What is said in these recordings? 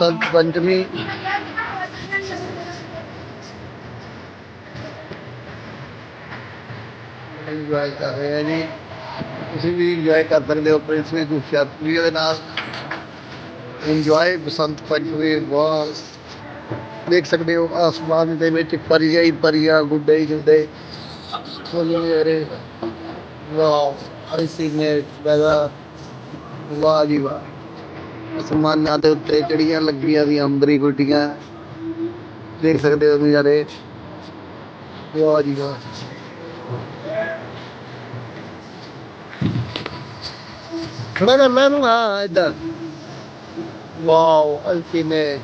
Basant Panchami enjoy ਕਰ ਰਹੇ ਆ ਜੀ। ਤੁਸੀਂ ਵੀ ਇੰਜੋਏ ਕਰ ਸਕਦੇ ਹੋ ਪ੍ਰਿੰਸ ਵੀ ਉਹਦੇ ਨਾਲ। ਇੰਜੋਏ ਬਸੰਤ ਪੰਚਮੀ ਬਹੁਤ ਦੇਖ ਸਕਦੇ ਹੋ, ਆਸਮਾਨ ਦੇ ਵਿੱਚ ਪਰੀਆਂ ਹੀ ਪਰੀਆਂ, ਗੁੱਡੇ ਹੀ ਗੁੱਡੇ। ਫੁੱਲ ਮੇਰੇ ਵਾਓ ਆਈ ਨੇ ਬੈਗਾ ਵਾਹ ਜੀ ਵਾਹ। ਅਸਮਾਨਾਂ ਦੇ ਉੱਤੇ ਚੜੀਆਂ ਲੱਗੀਆਂ ਦੀਆਂ ਅੰਬਰੀ ਗੁੱਡੀਆਂ। ਦੇਖ ਸਕਦੇ ਹੋ ਨਜ਼ਾਰੇ ਵਾਹ ਜੀ ਵਾਹ। ਖੜਾ ਕਰ ਲੈ ਹਾਂ, ਇੱਧਰ। ਵਾਓ ਅਲਫੀ ਨੇ।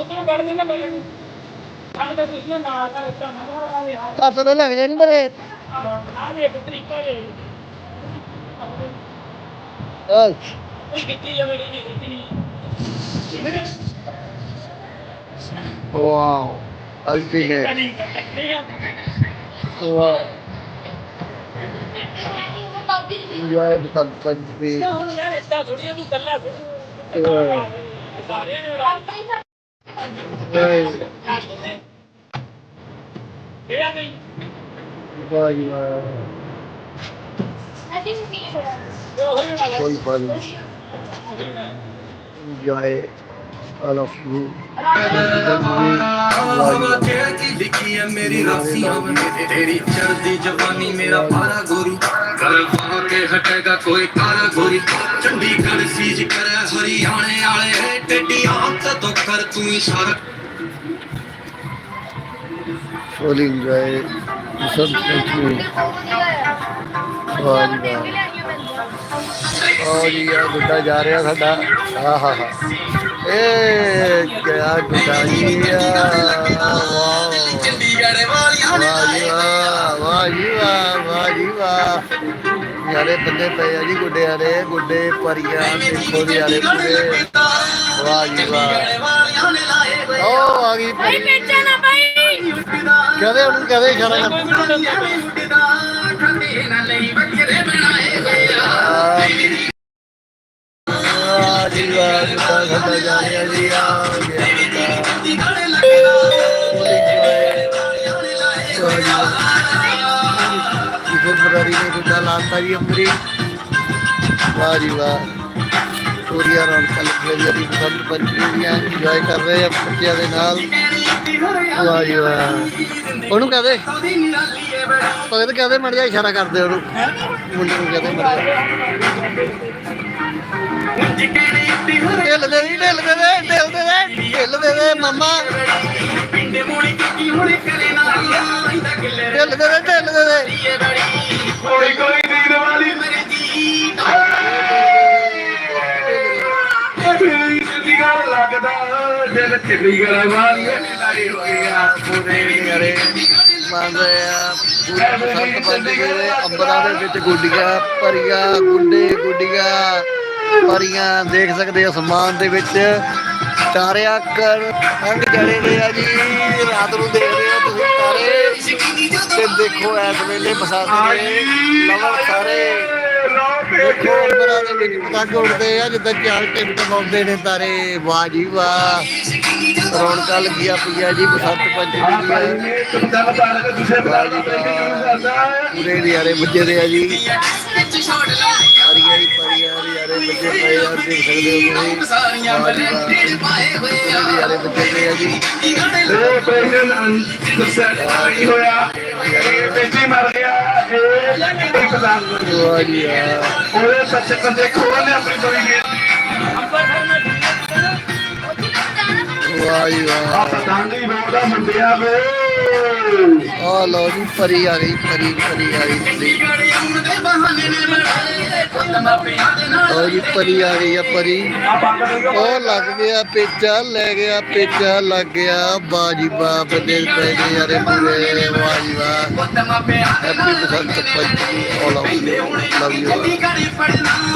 ਉਧਰੋਂ ਕੱਢ ਦੇਣਾ ਪਹਿਲੇ। ਨੂੰ ਠੰਡ ਦਾ ਕੱਟ ਦੇ ਲੱਗ ਜਾਣ ਬਰੇ ਦੇ ਇੱਕ ਤਰੀਕਾ ਹੈ ਵਾਓ ਵਾਓ। ਯਾਰ ਤੂੰ ਓਏ। ਸਾਰੇ ਨੇ ਉਡਾ ਓਏ ਇਹ ਆ ਨਹੀਂ ਵਾਹ ਜੀ ਵਾਹ ਉਹ ਹੋਈ ਉਡਾ ਕੋਈ fun enjoy all of you ਲਿਖੀ ਹੈ ਮੇਰੀ ਰਾਸੀਆਂ ਮੇਰੇ ਤੇਰੀ ਚੜਦੀ ਜਵਾਨੀ ਮੇਰਾ ਪਾਰਾ ਗੋਰੀ ਕਰ ਪਾ ਕੇ ਹਟੇਗਾ ਕੋਈ ਕਾਰਾ ਗੋਰੀ ਚੰਡੀਗੜ੍ਹ ਸੀਜ ਕਰੇ ਹਰਿਆਣੇ ਵਾਲੇ ਟੱਡੀਆਂ ਤੋਂ ਕਰ ਤੂੰ ਇਸ਼ਾਰਾ ਫੁੱਲ ਇੰਜੋਏ ਬਸੰਤ ਪੰਚਮੀ ਵਾਹ ਜੀ ਵਾਹ ਉਹ ਜੀ ਆ ਗੁੱਡਾ ਜਾ ਰਿਹਾ ਸਾਡਾ ਹਾਂ ਹਾਂ ਹਾਂ ਏ ਕਿਆ ਗੁੱਡਾ ਜੀ ਆ ਵਾਹ ਚੰਡੀਗੜ੍ਹ ਵਾਲੀਆਂ ਨੇ ਵਾਹ ਜੀ ਵਾਹ ਵਾਹ ਜੀ ਵਾਹ ਵਾਹ ਜੀ ਵਾਹ ਯਾਰੇ ਬੰਦੇ ਪਏ ਆ ਜੀ ਗੁੱਡਿਆਂ ਦੇ ਗੁੱਡੇ ਪਰੀਆਂ ਦੇਖੋ ਜੀ ਯਾਰੇ ਪੂਰੇ ਵਾਹ ਜੀ ਵਾਹ ਵਾਲੀਆਂ ਨੇ ਲਾਏ ਹੋਏ ਉਹ ਆ ਗਈ ਪਰੀ ਕਹਦੇ ਉਹਨੂੰ ਕਹਦੇ ਇਸ਼ਾਰਾ ਕਰ। ਆ ਜੀ ਵਾਹ ਗੁੱਡਾ ਸਾਡਾ ਜਾ ਰਿਹਾ ਜੀ ਆ ਵਾਲੀਆਂ ਨੇ ਗੁੱਡਾ ਲਾਤਾ ਜੀ ਅੰਬਰੀ ਵਾਹ ਜੀ ਵਾਹ। ਪੂਰੀਆਂ ਰੌਣਕਾਂ ਲੱਗੀਆਂ ਜੀ ਬਸੰਤ ਪੰਚਮੀ ਦੀਆਂ ਇੰਜੋਏ ਕਰ ਰਹੇ ਆ ਬੱਚਿਆਂ ਦੇ ਨਾਲ। ਵਾਹ ਜੀ ਵਾਹ। ਉਹਨੂੰ ਕਹਦੇ ਭਗਤ ਕਹਦੇ ਮੜ ਜਾ ਇਸ਼ਾਰਾ ਕਰਦੇ ਉਹਨੂੰ। ਮੁੰਡੇ ਨੂੰ ਕਹਦੇ ਮੜ ਜਾ ਢਿੱਲ ਦੇ ਨਹੀਂ ਢਿੱਲ ਦੇ ਦੇ ਢਿੱਲ ਦੇ ਦੇ ਢਿੱਲ ਦੇ ਦੇ ਮਮਾ। ਢਿੱਲ ਦੇ ਦੇ ਢਿੱਲ ਦੇ ਦੇ। ਕੋਈ ਕੋਈ ਦੀਨ ਵਾਲੀ। ਮੇਰੇ ਜੀ ਲੱਗਦਾ ਦਿਲ ਚੰਡੀਗੜ੍ਹ ਵਾਲੀਆਂ ਨੇ ਲਾਏ ਪੂਰੇ ਨਿਆਰੇ ਮੰਨ ਪੂਰੇ ਬਸੰਤ ਪੰਚਮੀ ਦੇ ਅੰਬਰਾਂ ਦੇ ਵਿੱਚ ਗੁੱਡੀਆਂ ਪਰੀਆਂ ਗੁੱਡੇ ਗੁੱਡੀਆਂ ਪਰੀਆਂ ਦੇਖ ਸਕਦੇ ਹੋ ਅਸਮਾਨ ਦੇ ਵਿੱਚ ਤਾਰਿਆਂ ਕਰ ਅੰਗ ਚੜੇ ਨੇ ਆ। ਜੀ ਰਾਤ ਨੂੰ ਦੇਖਦੇ ਹੋ ਤੁਸੀਂ ਤਾਰੇ ਤੇ ਦੇਖੋ ਇਸ ਵੇਲੇ ਬਸੰਤ ਦੇ ਲਵਰ ਸਾਰੇ ਦੇਖੋ ਅੰਬਰਾਂ ਦੇ ਵਿੱਚ ਪਤੰਗ ਉੱਡਦੇ ਆ ਜਿੱਦਾਂ ਚਾਰ ਟਿਕਟ ਪਾਉਂਦੇ ਨੇ ਤਾਰੇ ਵਾਹ ਜੀ ਵਾਹ ਰੌਣਕਾਂ ਲੱਗੀਆਂ ਪਈਆਂ ਜੀ ਬਸੰਤ ਪੰਚਮੀ ਦੀਆਂ ਵਾਹ ਜੀ ਵਾਹ ਪੂਰੇ ਨਿਆਰੇ ਵੱਜੇ ਦੇ ਆ ਜੀ ਪਰੀਆਂ ਹੀ ਪਰੀਆਂ ਨਿਆਰੇ ਵੱਜੇ ਪਏ ਆ ਦੇਖ ਸਕਦੇ ਹੋ ਤੁਸੀਂ ਵਾਹ ਜੀ ਵਾਹ ਪੂਰੇ ਨਿਆਰੇ ਵੱਜੇ ਦੇ ਆ ਜੀ ਇਹ ਪ੍ਰੈਜ਼ੀਡੈਂਟ ਅਨਸੈਟ ਹੋਇਆ। ਇਹ ਬੇਟੀ ਮਰ ਗਿਆ। ਇਹ ਇੱਕ ਦਾ ਵਾਹ ਉਹਦੇ ਸੱਚ ਕੰਦੇ ਖੋਲ ਆਪਣੀ ਦੋਈ ਗੇਟ ਵਾਹ ਆ ਪਤੰਗੀ ਬੋਲਦਾ ਮੁੰਡਿਆ ਵੇ ਆ ਲਓ ਜੀ ਪਰੀ ਆ ਗਈ ਪਰੀ ਪਰੀ ਆ ਗਈ ਲਓ ਜੀ ਪਰੀ ਆ ਗਈ ਆ ਪਰੀ ਉਹ ਲੱਗ ਗਿਆ ਪੇਚਾ ਲੈ ਗਿਆ ਪੇਚਾ ਲੱਗ ਗਿਆ ਬਾਜੀ ਬਾਪ ਦੇ ਪੈ ਗਏ ਯਾਰੇ ਪੂਰੇ ਵਾਹ ਵਾਹ। ਕੁੱਤਮਾ ਪਿਆ ਦੇ happy Basant Panchami all of you love you Chandigarh ਪੜਨਾ